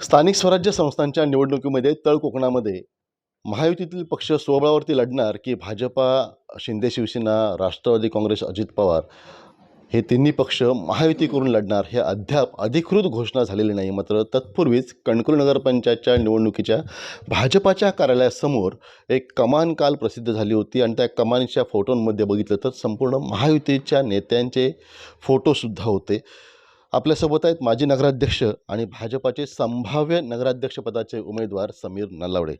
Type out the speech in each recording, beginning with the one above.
स्थानिक स्वराज्य संस्थांच्या निवडणुकीमध्ये तळ कोकणामध्ये महायुतीतील पक्ष स्वबळावरती लढणार की भाजपा शिंदे शिवसेना राष्ट्रवादी काँग्रेस अजित पवार हे तिन्ही पक्ष महायुती करून लढणार हे अद्याप अधिकृत घोषणा झालेली नाही. मात्र तत्पूर्वीच कणकवली नगरपंचायतच्या निवडणुकीच्या भाजपाच्या कार्यालयासमोर एक कमान काल प्रसिद्ध झाली होती आणि त्या कमानीच्या फोटोंमध्ये बघितलं तर संपूर्ण महायुतीच्या नेत्यांचे फोटोसुद्धा होते. आपल्यासोबत आहेत माजी नगराध्यक्ष आणि भाजपाचे संभाव्य नगराध्यक्षपदाचे उमेदवार समीर नलावडे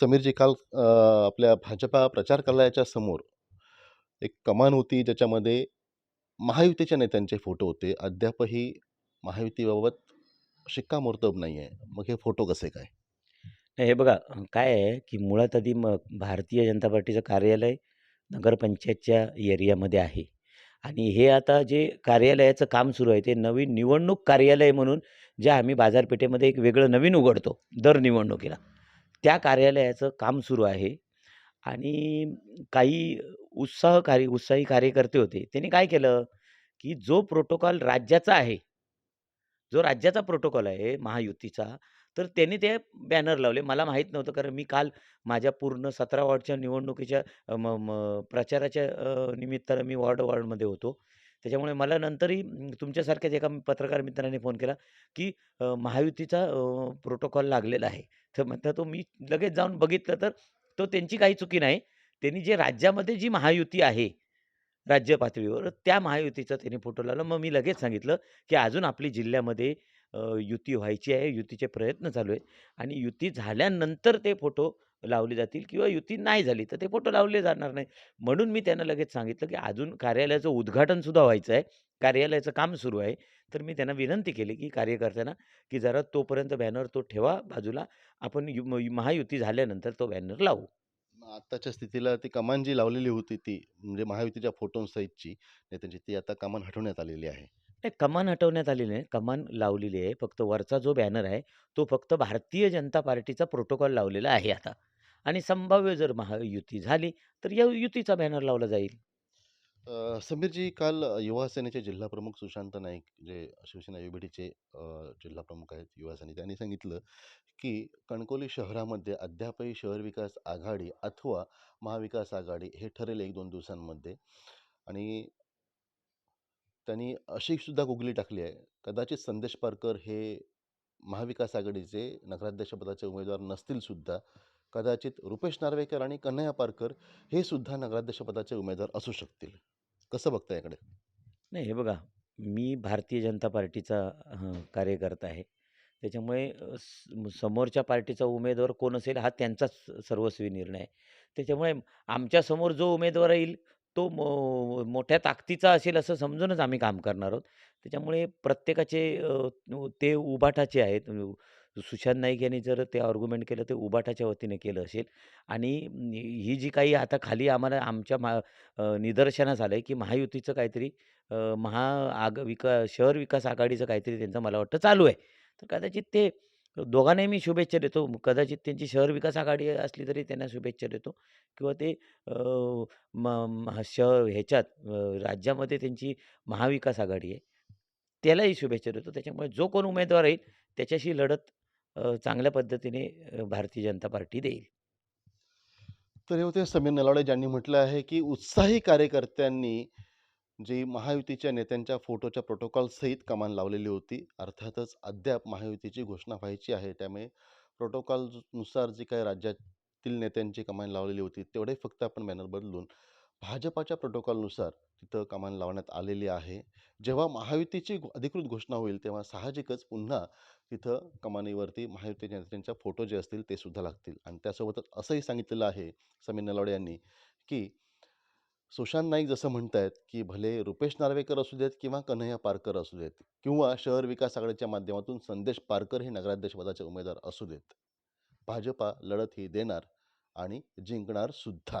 समीरजी काल आपल्या भाजपा प्रचार कार्यालयाच्या समोर एक कमान होती ज्याच्यामध्ये महायुतीच्या नेत्यांचे फोटो होते. अद्यापही महायुतीबाबत शिक्कामोर्तब नाही आहे मग हे फोटो कसे काय? नाही हे बघा काय आहे की मुळात आधी मग भारतीय जनता पार्टीचं कार्यालय नगरपंचायतच्या एरियामध्ये आहे. आणि हे आता जे कार्यालयाचं काम सुरू आहे ते नवीन निवडणूक कार्यालय म्हणून जे आम्ही बाजारपेठेमध्ये एक वेगळं नवीन उघडतो दर निवडणुकीला. त्या कार्यालयाचं काम सुरू आहे आणि काही उत्साहकारी उत्साही कार्यकर्ते होते. त्यांनी काय केलं की जो प्रोटोकॉल राज्याचा आहे जो राज्याचा प्रोटोकॉल आहे महायुतीचा तर त्यांनी ते बॅनर लावले. मला माहीत नव्हतं कारण मी काल माझ्या पूर्ण सतरा वॉर्डच्या निवडणुकीच्या अ, म म प्रचाराच्या अ, निमित्तानं मी वॉर्ड वॉर्डमध्ये होतो. त्याच्यामुळे मला नंतरही अं, तुमच्यासारख्याच एका पत्रकार मित्राने फोन केला की अ, महायुतीचा प्रोटोकॉल लागलेला आहे. तर म्हणता तो मी लगेच जाऊन बघितलं तर तो त्यांची काही चुकी नाही. त्यांनी जे राज्यामध्ये जी महायुती आहे राज्य पातळीवर त्या महायुतीचा त्यांनी फोटो लावला. मग मी लगेच सांगितलं की अजून आपली जिल्ह्यामध्ये युती व्हायची आहे. युतीचे प्रयत्न चालू आहे आणि युती झाल्यानंतर ते फोटो लावले जातील किंवा युती नाही झाली तर ते फोटो लावले जाणार नाही म्हणून मी त्यांना लगेच सांगितलं की अजून कार्यालयाचं उद्घाटनसुद्धा व्हायचं आहे. कार्यालयाचं काम सुरू आहे. तर मी त्यांना विनंती केली की कार्यकर्त्यांना की जरा तोपर्यंत बॅनर तो ठेवा बाजूला. आपण यु म महायुती झाल्यानंतर तो बॅनर लावू. आत्ताच्या स्थितीला ती कमान जी लावलेली होती ती म्हणजे महायुतीच्या फोटोसहितची नेत्यांची ती आता कमान हटवण्यात आलेली आहे. नाही कमान हटवण्यात आलेली नाही कमान लावलेली आहे. फक्त वरचा जो बॅनर आहे तो फक्त भारतीय जनता पार्टीचा प्रोटोकॉल लावलेला आहे आता. आणि संभाव्य जर महायुती झाली तर या युतीचा बॅनर लावला जाईल. अ, समीरजी काल युवासेनेचे युवा सेनेचे जिल्हाप्रमुख सुशांत नाईक जे शिवसेना युबीडीचे जिल्हाप्रमुख आहेत युवा सेने त्यांनी सांगितलं की कणकोली शहरामध्ये अद्यापही शहर विकास आघाडी अथवा महाविकास आघाडी हे ठरेल एक दोन दिवसांमध्ये. आणि त्यांनी अशी सुद्धा गुगली टाकली आहे कदाचित संदेश पारकर हे महाविकास आघाडीचे नगराध्यक्षपदाचे उमेदवार नसतील सुद्धा. कदाचित रुपेश नार्वेकर आणि कन्हैया पारकर हे सुद्धा नगराध्यक्षपदाचे उमेदवार असू शकतील. कसं बघता याकडे? नाही हे बघा मी भारतीय जनता पार्टीचा हं, कार्यकर्ता आहे. त्याच्यामुळे अ, स- समोरच्या पार्टीचा उमेदवार कोण असेल हा त्यांचाच सर्वस्वी निर्णय आहे. त्याच्यामुळे आमच्यासमोर जो उमेदवार येईल तो मो मोठ्या ताकदीचा असेल असं समजूनच आम्ही काम करणार आहोत. त्याच्यामुळे प्रत्येकाचे अ, ते उभाटाचे आहेत. सुशांत नाईक यांनी जर ते आर्ग्युमेंट केलं ते उबाटाच्या वतीने केलं असेल. आणि ही जी काही आता खाली आम्हाला आमच्या मा निदर्शनास आलं आहे की महायुतीचं काहीतरी महा आग विका शहर विकास आघाडीचं काहीतरी त्यांचं मला वाटतं चालू आहे. तर कदाचित ते दोघांनाही मी शुभेच्छा देतो. कदाचित त्यांची शहर विकास आघाडी असली तरी त्यांना शुभेच्छा देतो. किंवा ते म शहर ह्याच्यात राज्यामध्ये त्यांची महाविकास आघाडी आहे त्यालाही शुभेच्छा देतो. त्याच्यामुळे जो कोण उमेदवार येईल त्याच्याशी लढत अ, चांगल्या पद्धतीने अ, भारतीय जनता पार्टी देईल. तर हे होते समीर नलावडे ज्यांनी म्हटलं आहे की उत्साही कार्यकर्त्यांनी जी महायुतीच्या नेत्यांच्या फोटोच्या प्रोटोकॉल सहित कमान लावलेली होती अर्थातच अद्याप महायुतीची घोषणा व्हायची आहे त्यामुळे प्रोटोकॉलनुसार जी काही राज्यातील नेत्यांची कमान लावलेली होती तेवढे फक्त आपण बॅनर बदलून भाजपाच्या प्रोटोकॉलनुसार तिथं कमान लावण्यात आलेली आहे. जेव्हा महायुतीची घो- अधिकृत घोषणा होईल तेव्हा साहजिकच पुन्हा तिथं कमानीवरती महायुतीच्या नेत्यांच्या फोटो जे असतील ते सुद्धा लागतील. आणि त्यासोबतच असंही सांगितलेलं आहे समीर नलावडे यांनी की सुशांत नाईक जसं म्हणतायत की भले रुपेश नार्वेकर असू देत किंवा कन्हैया पारकर असू देत किंवा शहर विकास आघाडीच्या माध्यमातून संदेश पारकर हे नगराध्यक्षपदाचे उमेदवार असू देत भाजपा लढत ही देणार आणि जिंकणार सुद्धा.